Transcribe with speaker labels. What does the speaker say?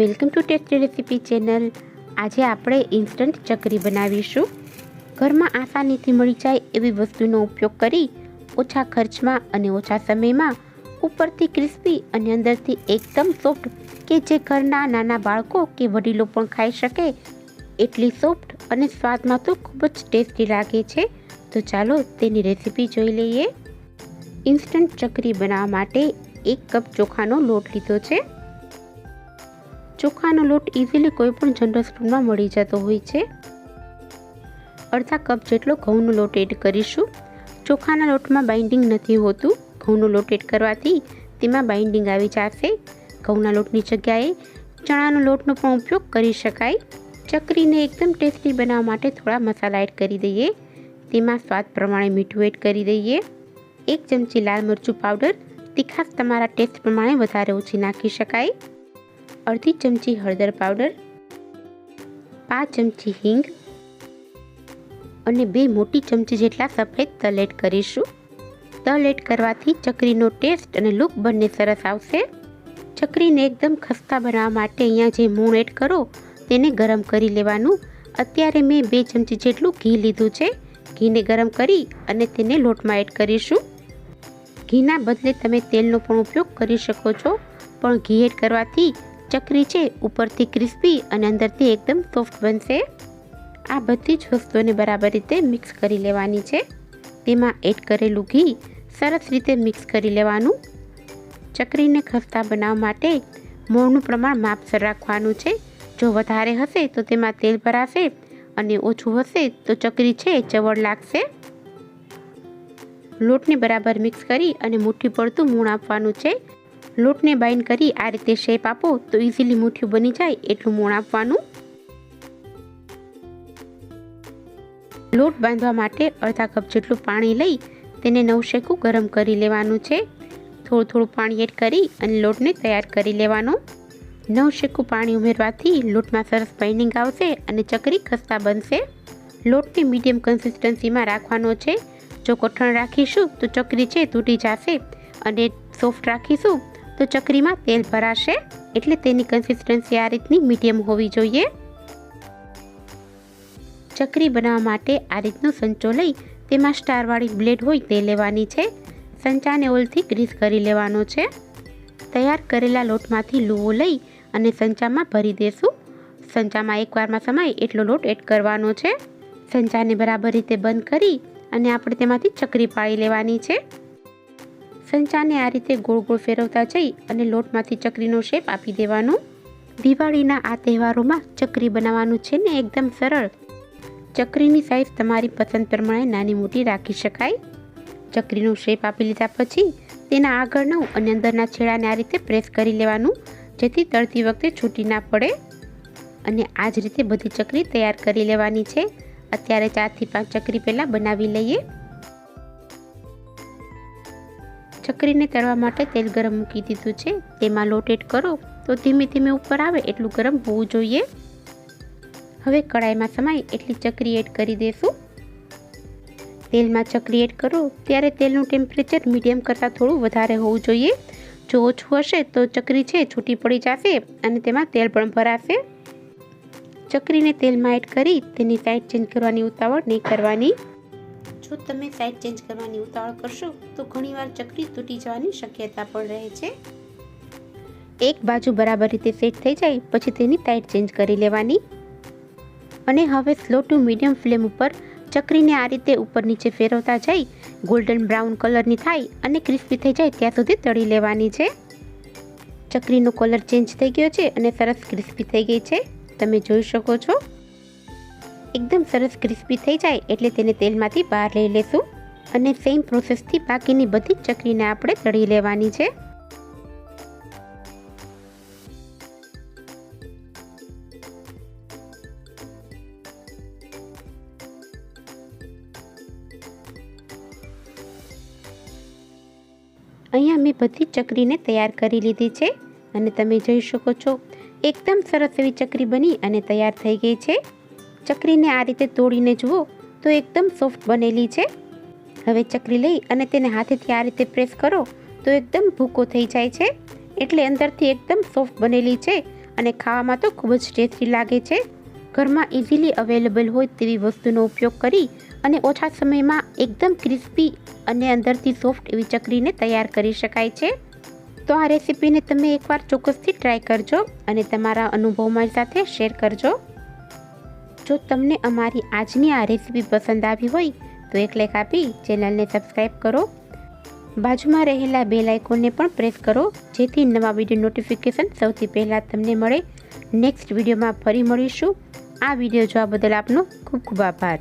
Speaker 1: Welcome to tasty recipe channel. આજે આપણે instant ચકરી બનાવીશું. ઘરમાં આસાનીથી મળી જાય એવી વસ્તુનો ઉપયોગ કરી ઓછા ખર્ચમાં અને ઓછા સમયમાં ઉપરથી ક્રિસ્પી અને અંદરથી એકદમ સોફ્ટ કે જે ઘરના નાના બાળકો કે વડીલો પણ ખાઈ શકે, એટલી સોફ્ટ અને સ્વાદમાં તો ખૂબ જ ટેસ્ટી લાગે છે. તો ચાલો તેની રેસીપી જોઈ લઈએ. ઇન્સ્ટન્ટ ચકરી બનાવવા માટે એક કપ ચોખાનો લોટ લીધો છે. ચોખાનો લોટ ઇઝીલી કોઈ પણ જનરલ સ્ટોરમાં મળી જતો હોય છે. અડધા કપ જેટલો ઘઉંનો લોટ એડ કરીશું. ચોખાના લોટમાં બાઇન્ડિંગ નથી હોતું. ઘઉંનો લોટ એડ કરવાથી તેમાં બાઇન્ડિંગ આવી જશે. ઘઉંના લોટની જગ્યાએ ચણાનો લોટનો પણ ઉપયોગ કરી શકાય. ચકરીને એકદમ ટેસ્ટી બનાવવા માટે થોડા મસાલા એડ કરી દઈએ. તેમાં સ્વાદ પ્રમાણે મીઠું એડ કરી દઈએ. એક ચમચી લાલ મરચું પાવડર તીખાશ તમારા ટેસ્ટ પ્રમાણે વધારે ઓછી નાખી શકાય. અડધી ચમચી હળદર પાવડર, પાંચ ચમચી હિંગ અને બે મોટી ચમચી જેટલા સફેદ તલ એડ કરીશું. તલ એડ કરવાથી ચકરીનો ટેસ્ટ અને લુક બંને સરસ આવશે. ચકરીને એકદમ ખસ્તા બનાવવા માટે અહીંયા જે મૂણ એડ કરો, તેને ગરમ કરી લેવાનું. અત્યારે મેં બે ચમચી જેટલું ઘી લીધું છે. ઘીને ગરમ કરી અને તેને લોટમાં એડ કરીશું. ઘીના બદલે તમે તેલનો પણ ઉપયોગ કરી શકો છો. પણ ઘી એડ કરવાથી ચકરી છે, ઉપરથી ક્રિસ્પી અને અંદરથી એકદમ સોફ્ટ બનશે. આ બધી જ વસ્તુઓને બરાબર રીતે મિક્સ કરી લેવાની છે. તેમાં એડ કરેલું ઘી સરસ રીતે મિક્સ કરી લેવાનું. ચકરીને ખસ્તા બનાવવા માટે મોળનું પ્રમાણ માપસર રાખવાનું છે. જો વધારે હશે તો તેમાં તેલ ભરાશે અને ઓછું હશે તો ચકરી છે ચવડ લાગશે. લોટને બરાબર મિક્સ કરી અને મુઠ્ઠી પડતું મૂણ આપવાનું છે. લોટને બાઇન્ડ કરી આ રીતે શેપ આપો તો ઇઝીલી મુઠ્ઠું બની જાય એટલું મોણ આપવાનું. લોટ બાંધવા માટે અડધા કપ જેટલું પાણી લઈ તેને નવશેકું ગરમ કરી લેવાનું છે. થોડું થોડું પાણી એડ કરી અને લોટને તૈયાર કરી લેવાનો. નવશેકું પાણી ઉમેરવાથી લોટમાં સરસ બાઇન્ડિંગ આવશે અને ચકરી ખસ્તા બનશે. લોટને મીડિયમ કન્સિસ્ટન્સીમાં રાખવાનો છે. જો કઠણ રાખીશું તો ચકરી છે તૂટી જશે અને સોફ્ટ રાખીશું તો ચકરીમાં તેલ ભરાશે એટલે તેની કન્સિસ્ટન્સી આ રીતની મીડિયમ હોવી જોઈએ. ચકરી બનાવવા માટે આ રીતનો સંચો લઈ તેમાં સ્ટારવાળી બ્લેડ હોય તે લેવાની છે. સંચાને ઓલથી ગ્રીસ કરી લેવાનો છે. તૈયાર કરેલા લોટમાંથી લૂવો લઈ અને સંચામાં ભરી દેશું. સંચામાં એકવારમાં સમાય એટલો લોટ એડ કરવાનો છે. સંચાને બરાબર રીતે બંધ કરી અને આપણે તેમાંથી ચકરી પાડી લેવાની છે. સંચાને આ રીતે ગોળ ગોળ ફેરવતા જઈ અને લોટમાંથી ચકરીનો શેપ આપી દેવાનો. દિવાળીના આ તહેવારોમાં ચકરી બનાવવાનું છે ને એકદમ સરળ. ચકરીની સાઈઝ તમારી પસંદ પ્રમાણે નાની મોટી રાખી શકાય. ચકરીનો શેપ આપી લીધા પછી તેના આગળના અને અંદરના છેડાને આ રીતે પ્રેસ કરી લેવાનું, જેથી તળતી વખતે છૂટી ના પડે. અને આ જ રીતે બધી ચકરી તૈયાર કરી લેવાની છે. અત્યારે ચારથી પાંચ ચકરી પહેલાં બનાવી લઈએ. ચકરીને તળવા માટે તેલ ગરમ મૂકી દીધું છે. તેમાં લોટ એડ કરો તો ધીમે ધીમે ઉપર આવે એટલું ગરમ હોવું જોઈએ. હવે કડાઈમાં સમાય એટલી ચકરી એડ કરી દેશું. તેલમાં ચકરી એડ કરો ત્યારે તેલનું ટેમ્પરેચર મીડિયમ કરતાં થોડું વધારે હોવું જોઈએ. જો ઓછું હશે તો ચકરી છે છૂટી પડી જશે અને તેમાં તેલ પણ ભરાશે. ચકરીને તેલમાં એડ કરી તેની સાઈડ ચેન્જ કરવાની ઉતાવળ નહીં કરવાની. જો તમે સાઇડ ચેન્જ કરવાની ઉતાવળ કરશો, તો ઘણીવાર ચકરી તૂટી જવાની શક્યતા પણ રહે છે. એક બાજુ બરાબર રીતે સેટ થઈ જાય, પછી તેની સાઈડ ચેન્જ કરી લેવાની. અને હવે સ્લો ટુ મીડિયમ ફ્લેમ ઉપર ચકરીને આ રીતે ઉપર નીચે ફેરવતા જઈ ગોલ્ડન બ્રાઉન કલરની થાય અને ક્રિસ્પી થઈ જાય ત્યાં સુધી તળી લેવાની છે. ચકરીનો કલર ચેન્જ થઈ ગયો છે અને સરસ ક્રિસ્પી થઈ ગઈ છે. તમે જોઈ શકો છો. એકદમ સરસ ક્રિસ્પી થઈ જાય એટલે તેને તેલમાંથી બહાર લઈ લેશું અને સેમ પ્રોસેસથી બાકીની બધી જ ચકરીને આપણે તળી લેવાની છે. અહીંયા મેં બધી ચકરીને તૈયાર કરી લીધી છે અને તમે જોઈ શકો છો, એકદમ સરસ એવી ચકરી બની અને તૈયાર થઈ ગઈ છે. ચકરીને આ રીતે તોડીને જુઓ તો એકદમ સોફ્ટ બનેલી છે. હવે ચકરી લઈ અને તેને હાથેથી આ રીતે પ્રેસ કરો તો એકદમ ભૂકો થઈ જાય છે. એટલે અંદરથી એકદમ સોફ્ટ બનેલી છે અને ખાવામાં તો ખૂબ જ ટેસ્ટી લાગે છે. ઘરમાં ઇઝીલી અવેલેબલ હોય તેવી વસ્તુનો ઉપયોગ કરી અને ઓછા સમયમાં એકદમ ક્રિસ્પી અને અંદરથી સોફ્ટ એવી ચકરીને તૈયાર કરી શકાય છે. તો આ રેસીપીને તમે એકવાર ચોક્કસથી ટ્રાય કરજો અને તમારા અનુભવ મારી સાથે શેર કરજો. જો તમને અમારી આજની આ રેસીપી પસંદ આવી હોય, તો એક લાઈક આપી ચેનલને સબસ્ક્રાઈબ કરો. બાજુમાં રહેલા બે લાઇકોનને પણ પ્રેસ કરો, જેથી નવા વીડિયો નોટિફિકેશન સૌથી પહેલાં તમને મળે. નેક્સ્ટ વિડીયોમાં ફરી મળીશું. આ વીડિયો જોવા બદલ આપનો ખૂબ ખૂબ આભાર.